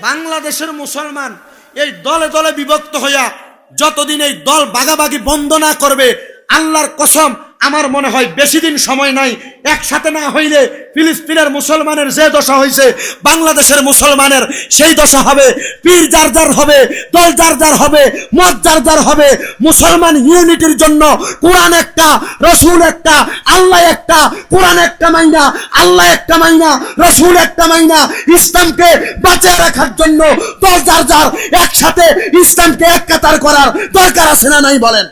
বাংলাদেশের মুসলমান এই দলে দলে বিভক্ত হইয়া যতদিন এই দল বাগাবাগি বন্ধ না করবে, আল্লাহর কসম আমার মনে হয় বেশি দিন সময় নাই, একসাথে না হইলে ফিলিস্তিনের মুসলমানের যে দশা হয়েছে বাংলাদেশের মুসলমানের সেই দশা হবে, পীর যার যার হবে, দল যার যার হবে, মত যার যার হবে, মুসলমান ইউনিটির জন্য কোরআন একটা, রসুল একটা, আল্লাহ একটা, কোরআন একটা মাইনা, আল্লাহ একটা মাইনা, রসুল একটা মাইনা, ইসলামকে বাঁচিয়ে রাখার জন্য দল যার যার একসাথে ইসলামকে এক কাতার করার দরকার আছে না নাই বলেন?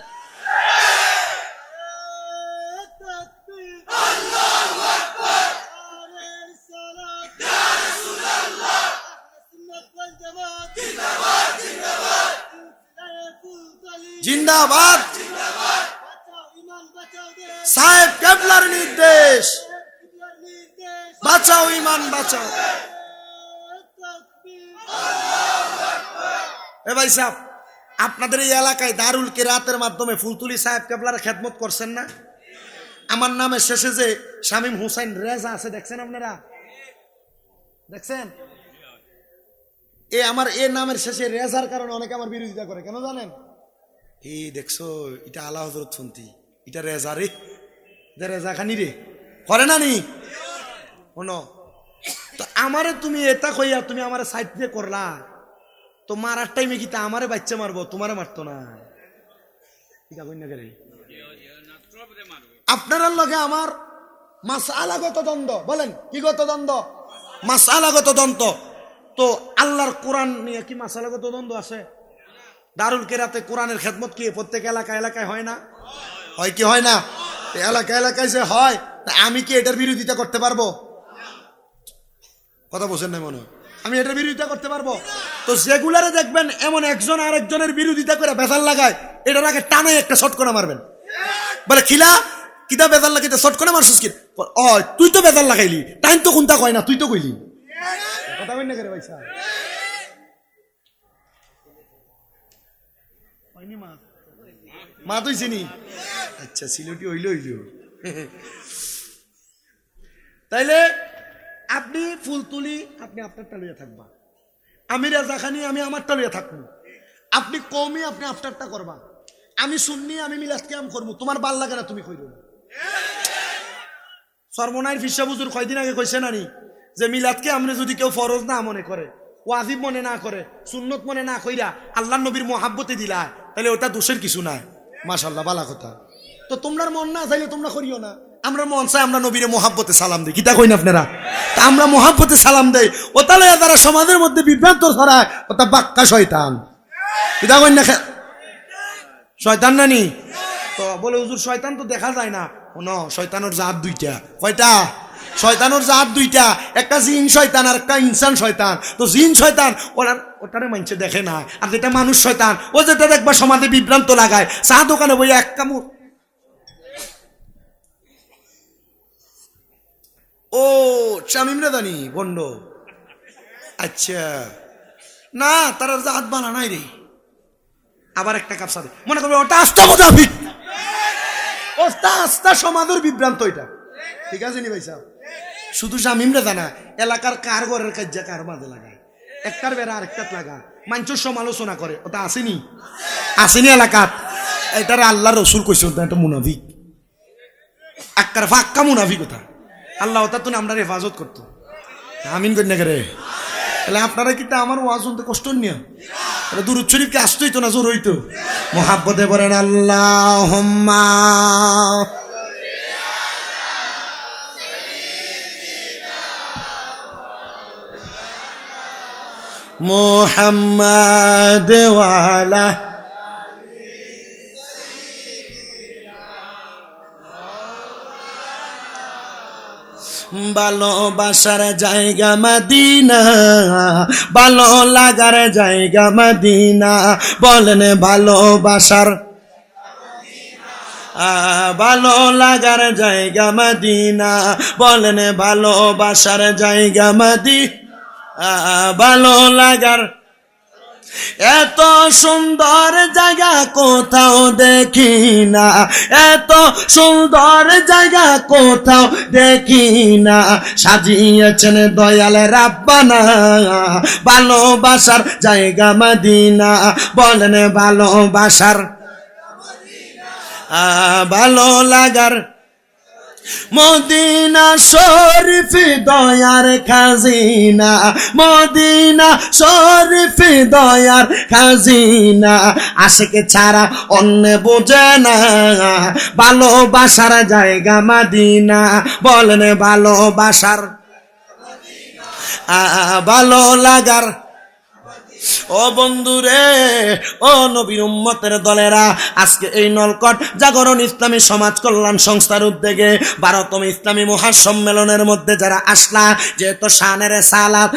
জিন্দাবাদ। সাহেব কেবলার নির্দেশ। বাঁচাও ইমান, বাঁচাও। এ ভাই সাহেব, আপনাদের এই এলাকায় দারুল কেরাতের মাধ্যমে ফুলতুলি সাহেব কেবলার খেদমত করছেন না? আমার নামে শেষে যে শামীম হুসাইন রেজা আছে, দেখছেন আপনারা? দেখছেন? এ আমার এ নামের শেষে রেজার কারণে অনেকে আমার বিরোধিতা করে, কেন জানেন? এই দেখছ, এটা আলা হজরত শুনতি এটা রেজা রে। এটা রেজা খানি রে। করে না নি? শোনো, তো আমারে তুমি এটা কইয়া তুমি আমার সাইড দিয়ে করলা। তো মারার টাইমে কি তা আমারে বাচ্চা মারবো? তোমারে মারতো না। এটা কই না আপনার লগে আমার মাসালাগত দ্বন্দ্ব। বলেন, কি গত দ্বন্দ্ব? মাসালাগত দ্বন্দ্ব। তো আল্লাহর কোরআন নিয়ে কি মাসালাগত দ্বন্দ্ব আছে? দারুল কেরাতে কোরআনের খেদমত কি? প্রত্যেক এলাকা এলাকায় হয় না? হয় কি হয় না? এলাকা এলাকায় যে হয় আমি কি এটার বিরোধিতা করতে পারব? কথা বলছেন না মনে আমি এটার বিরোধিতা করতে পারব? তো যেগুলারে দেখবেন, এমন একজন আরেকজনের বিরোধিতা করে বেজাল লাগায়, এটার আগে টানে একটা শট করে মারবেন। বলে, খিলা, কিতা বেজাল লাগাইতে শট করে মারছিস কি? তুই তো বেজাল লাগাইলি। টাইম তো কোনটা কয় না, তুই তো কইলি। কথা কই না করে ভাই সাহেব হয়নি মা। মা তুই চিনি? আচ্ছা সিলেটি হইল হইল। তাইলে আপনি ফুল তুলি আপনি আপনারটা লইয়া থাকবা। আমি রেজা খানি আমি আমারটা লইয়া থাকব। আপনি কমই আপনি আপনারটা করবা। আমি শুননি আমি মিলাদ কিয়াম করব। তোমার ভালো লাগে না তুমি কইরো। না সর্বনাইর ফিসা বুজুর কয়দিন আগে কইছে নানি যে মিলাদকে আমরা যদি কেউ ফরজ না মনে করে ওয়াজিব মনে না করে সুন্নত মনে না কইরা আল্লাহ নবীর মহাব্বতে দিলা তাহলে ওটা দোষের কিছু নাই মাশাল্লাহ বালা কথা। তো তোমরা মন না চাইলে তোমরা করিও না। আমরা মন চাই আমরা নবীর মহাব্বতে সালাম দিই। কিতা কইন আপনারা? তা আমরা মহাব্বতে সালাম দেই। ওটা লইয়া যারা সমাজের মধ্যে বিভ্রান্ত ছড়ায় ওটা বাক্কা শয়তান। কিতা কইন না শয়তান নানি তো বলে, হুজুর, শয়তান তো দেখা যায় না। ন, শয়তানোর জাত দুইটা। কয়টা? শয়তানোর জাত দুইটা, একটা জিন শয়তান আর একটা ইনসান শয়তান। তো জিন শয়তান, ওরা ওটারে মানছে দেখে না। আর যেটা মানুষ শয়তান, ও যেটা দেখবা সমাজে বিভ্রান্ত লাগায়। চা দোকানে বই এক কামড় ও, শামিম জানি বন্ড আচ্ছা। না, তারা জাত বানা নাই রে। আবার একটা কাপ সাথে মনে করবে, ওটা আস্তা মুজাফিক ওটা আস্তা সমাজের বিভ্রান্ত এটা। ঠিক আছে নি ভাই সাহেব শুধু শামিমরা জানা, এলাকার কার ঘরের কাজ্যা কার মাঝে লাগায় একটার বেড়া আরেকটাত লাগা। মানুষের সমালোচনা করে, ওটা আসেনি? আসেনি এলাকাত। এটারে আল্লাহ রসুল কইছে, ওটা একটা মুনাফিক। একটার ফাক্কা মুনাফিক ওটা। আল্লাহ ওটা তো আমরা হেফাজত করতো। আমিন করে তাহলে আপনারা কি তা আমার ওয়াজ শুনতে কষ্ট নিয়ে তাহলে দুরুদ শরীফকে আসতোই তো না, জোর হইতো? মহাব্বতে বলেন আল্লাহ মোহাম্মদ ওয়ালা ভালোবাসার জায়গা মাদিনা ভালো লাগার জায়গা মাদিনা বলেন ভালোবাসার ভালো লাগার জায়গা মাদিনা বলেন ভালোবাসার জায়গা মাদি আ, ভালো লাগার। এত সুন্দর জায়গা কোথাও দেখি না। এত সুন্দর জায়গা কোথাও দেখি না। সাজিয়েছেন দয়াল রাব্বানা। ভালোবাসার জায়গা মদিনা। বলেন ভালোবাসার ভালো লাগার মদিনা শরীফ দয়ার খাজিনা, মদিনা শরীফ দয়ার খাজিনা। আশেকে ছাড়া অন্য বোঝে না, ভালোবাসার জায়গা মাদিনা। বলেন ভালোবাসার ভালো লাগার ও বন্ধুরে, ও নবীর উম্মতের দলেরা, আজকে এই নলকট জাগরণ ইসলামী সমাজ কল্যাণ সংস্থার উদ্যোগে ভারতম ইসলামী মহাসম্মেলনের মধ্যে যারা আসলা, যেহেতু শানের সালাত